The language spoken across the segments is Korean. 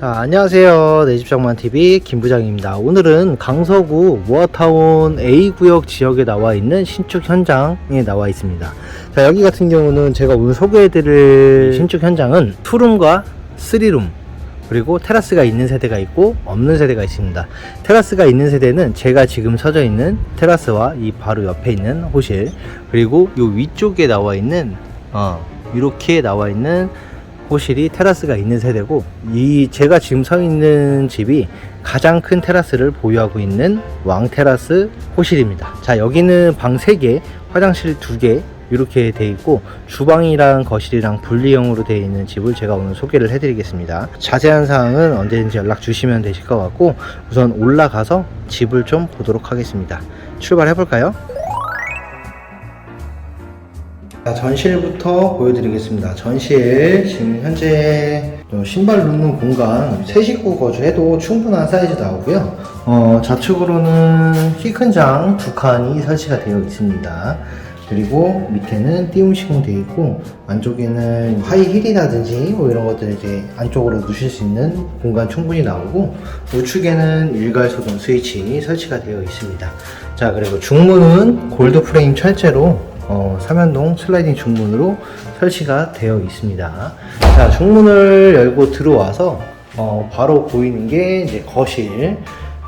자, 안녕하세요. 내 집장만TV 김부장입니다. 오늘은 강서구 모아타운 A구역 지역에 나와 있는 신축 현장에 나와 있습니다. 자, 여기 같은 경우는 제가 오늘 소개해 드릴 신축 현장은 투룸과 쓰리룸 그리고 테라스가 있는 세대가 있고 없는 세대가 있습니다. 테라스가 있는 세대는 제가 지금 서져 있는 테라스와 이 바로 옆에 있는 호실 그리고 이 위쪽에 나와 있는 어, 이렇게 나와 있는 호실이 테라스가 있는 세대고 이 제가 지금 서 있는 집이 가장 큰 테라스를 보유하고 있는 왕 테라스 호실입니다. 자 여기는 방 3개, 화장실 2개 이렇게 돼 있고 주방이랑 거실이랑 분리형으로 되어 있는 집을 제가 오늘 소개를 해드리겠습니다. 자세한 사항은 언제든지 연락 주시면 되실 것 같고 우선 올라가서 집을 좀 보도록 하겠습니다. 출발해 볼까요? 자, 전실부터 보여드리겠습니다. 전실 지금 현재 좀 신발 놓는 공간 세 식구 거주해도 충분한 사이즈 나오고요. 어, 좌측으로는 키 큰 장 두 칸이 설치가 되어 있습니다. 그리고 밑에는 띄움 시공 되어 있고 안쪽에는 하이 힐이라든지 뭐 이런 것들 이제 안쪽으로 누실 수 있는 공간 충분히 나오고 우측에는 일괄 소등 스위치 설치가 되어 있습니다. 자 그리고 중문은 골드 프레임 철제로 어, 삼연동 슬라이딩 중문으로 설치가 되어 있습니다. 자, 중문을 열고 들어와서 어, 바로 보이는 게 이제 거실.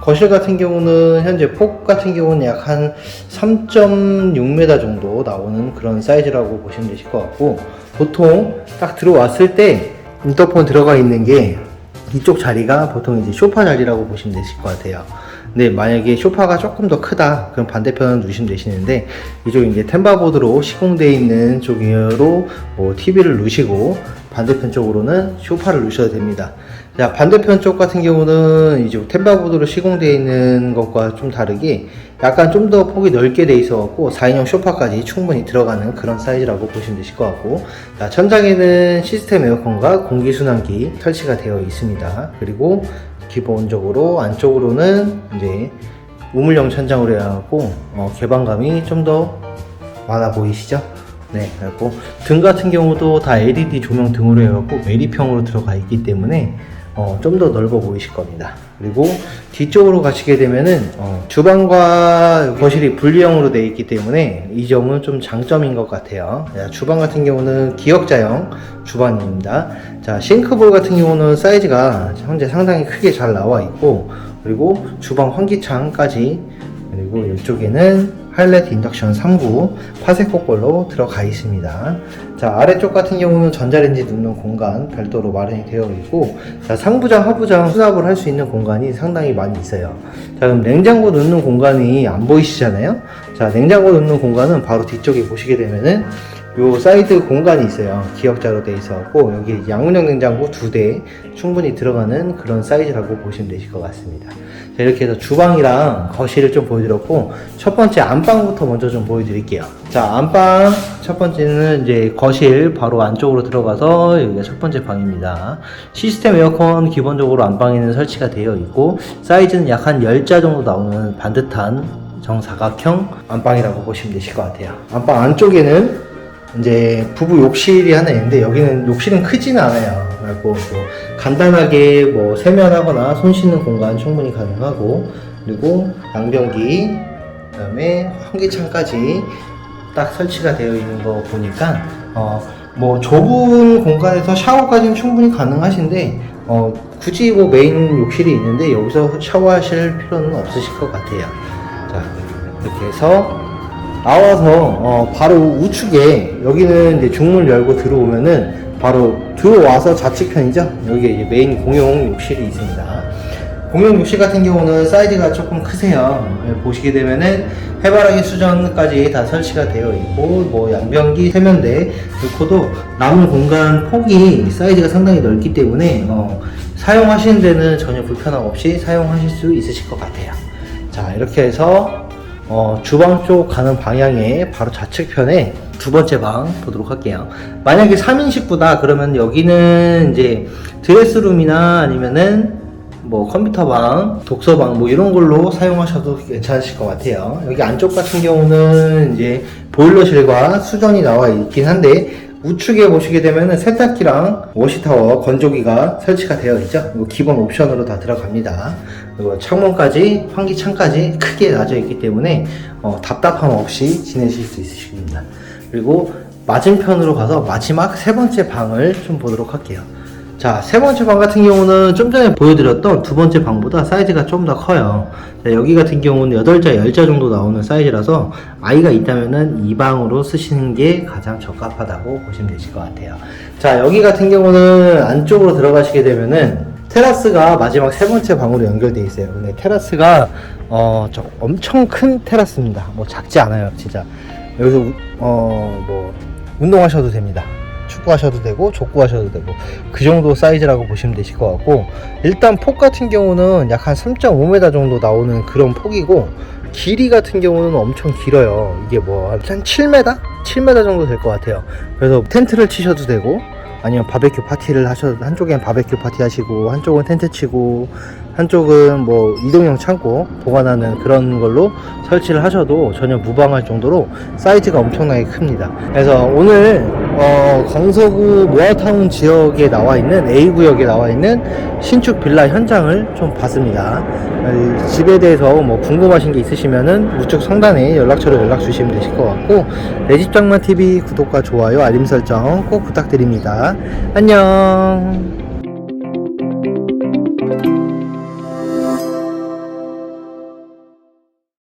거실 같은 경우는 현재 폭 같은 경우는 약 한 3.6m 정도 나오는 그런 사이즈라고 보시면 되실 것 같고 보통 딱 들어왔을 때 인터폰 들어가 있는 게 이쪽 자리가 보통 이제 소파 자리라고 보시면 되실 것 같아요. 근데 만약에 소파가 조금 더 크다 그럼 반대편을 누시면 되시는데 이쪽 이제 템바보드로 시공되어 있는 쪽으로 뭐 TV를 누시고 반대편 쪽으로는 소파를 누셔도 됩니다. 자 반대편 쪽 같은 경우는 이제 템바보드로 시공되어 있는 것과 좀 다르게 약간 좀 더 폭이 넓게 돼 있어 갖고 4인용 소파까지 충분히 들어가는 그런 사이즈라고 보시면 되실 것 같고 자, 천장에는 시스템 에어컨과 공기순환기 설치가 되어 있습니다. 그리고 기본적으로 안쪽으로는 이제 우물형 천장으로 해갖고 어, 개방감이 좀 더 많아 보이시죠? 네, 그리고 등 같은 경우도 다 LED 조명 등으로 해갖고 매립형으로 들어가 있기 때문에 어, 좀 더 넓어 보이실 겁니다. 그리고 뒤쪽으로 가시게 되면은 어, 주방과 거실이 분리형으로 되어 있기 때문에 이 점은 좀 장점인 것 같아요. 자, 주방 같은 경우는 기역자형 주방입니다. 자, 싱크볼 같은 경우는 사이즈가 현재 상당히 크게 잘 나와 있고 그리고 주방 환기창까지 그리고 이쪽에는 하일렛 인덕션 3구 파세코 걸로 들어가 있습니다. 자, 아래쪽 같은 경우는 전자레인지 넣는 공간 별도로 마련이 되어 있고, 자, 상부장, 하부장 수납을 할 수 있는 공간이 상당히 많이 있어요. 자, 그럼 냉장고 넣는 공간이 안 보이시잖아요? 자, 냉장고 넣는 공간은 바로 뒤쪽에 보시게 되면은 요 사이드 공간이 있어요. 기역자로 되어 있어갖고, 여기 양문형 냉장고 두 대 충분히 들어가는 그런 사이즈라고 보시면 되실 것 같습니다. 자, 이렇게 해서 주방이랑 거실을 좀 보여드렸고, 첫 번째 안방부터 먼저 좀 보여드릴게요. 자, 안방 첫 번째는 이제 거실 바로 안쪽으로 들어가서 여기가 첫 번째 방입니다. 시스템 에어컨 기본적으로 안방에는 설치가 되어 있고, 사이즈는 약 한 10자 정도 나오는 반듯한 정사각형 안방이라고 보시면 되실 것 같아요. 안방 안쪽에는 이제 부부 욕실이 하나 있는데 여기는 욕실은 크지는 않아요. 그래갖고 뭐 간단하게 뭐 세면하거나 손 씻는 공간 충분히 가능하고 그리고 양변기 그다음에 환기창까지 딱 설치가 되어 있는 거 보니까 어 뭐 좁은 공간에서 샤워까지는 충분히 가능하신데 어 굳이 뭐 메인 욕실이 있는데 여기서 샤워하실 필요는 없으실 것 같아요. 자 이렇게 해서 나와서 어, 바로 우측에 여기는 이제 중문 열고 들어오면은 바로 들어와서 좌측 편이죠. 여기 이제 메인 공용 욕실이 있습니다. 공용 욕실 같은 경우는 사이즈가 조금 크세요. 예, 보시게 되면은 해바라기 수전까지 다 설치가 되어 있고 뭐 양변기, 세면대 넣고도 남은 공간 폭이 사이즈가 상당히 넓기 때문에 어, 사용하시는 데는 전혀 불편함 없이 사용하실 수 있으실 것 같아요. 자 이렇게 해서 어, 주방 쪽 가는 방향에 바로 좌측편에 두 번째 방 보도록 할게요. 만약에 3인 식구다 그러면 여기는 이제 드레스룸이나 아니면은 뭐 컴퓨터방, 독서방 뭐 이런 걸로 사용하셔도 괜찮으실 것 같아요. 여기 안쪽 같은 경우는 이제 보일러실과 수전이 나와 있긴 한데 우측에 보시게 되면은 세탁기랑 워시타워 건조기가 설치가 되어 있죠. 이거 기본 옵션으로 다 들어갑니다. 창문까지 환기창까지 크게 놔져 있기 때문에 어, 답답함 없이 지내실 수 있으십니다. 그리고 맞은편으로 가서 마지막 세 번째 방을 좀 보도록 할게요. 자, 세 번째 방 같은 경우는 좀 전에 보여드렸던 두 번째 방보다 사이즈가 좀 더 커요. 자, 여기 같은 경우는 8자, 10자 정도 나오는 사이즈라서 아이가 있다면은 이 방으로 쓰시는 게 가장 적합하다고 보시면 되실 것 같아요. 자, 여기 같은 경우는 안쪽으로 들어가시게 되면은 테라스가 마지막 세 번째 방으로 연결되어 있어요. 근데 테라스가 어, 저 엄청 큰 테라스입니다. 뭐 작지 않아요, 진짜. 여기서 우- 어, 뭐 운동하셔도 됩니다. 축구하셔도 되고 족구하셔도 되고 그 정도 사이즈라고 보시면 되실 것 같고 일단 폭 같은 경우는 약 한 3.5m 정도 나오는 그런 폭이고 길이 같은 경우는 엄청 길어요 이게 뭐 한 7m? 7m 정도 될 것 같아요 그래서 텐트를 치셔도 되고 아니면 바베큐 파티를 하셔도 한쪽엔 바베큐 파티 하시고 한쪽은 텐트 치고 한쪽은 뭐 이동형 창고 보관하는 그런 걸로 설치를 하셔도 전혀 무방할 정도로 사이즈가 엄청나게 큽니다. 그래서 오늘 어, 강서구 모아타운 지역에 나와 있는 A 구역에 나와 있는 신축 빌라 현장을 좀 봤습니다. 어, 이 집에 대해서 뭐 궁금하신 게 있으시면은 우측 상단에 연락처로 연락 주시면 되실 것 같고 내 집장만 TV 구독과 좋아요 알림 설정 꼭 부탁드립니다. 안녕.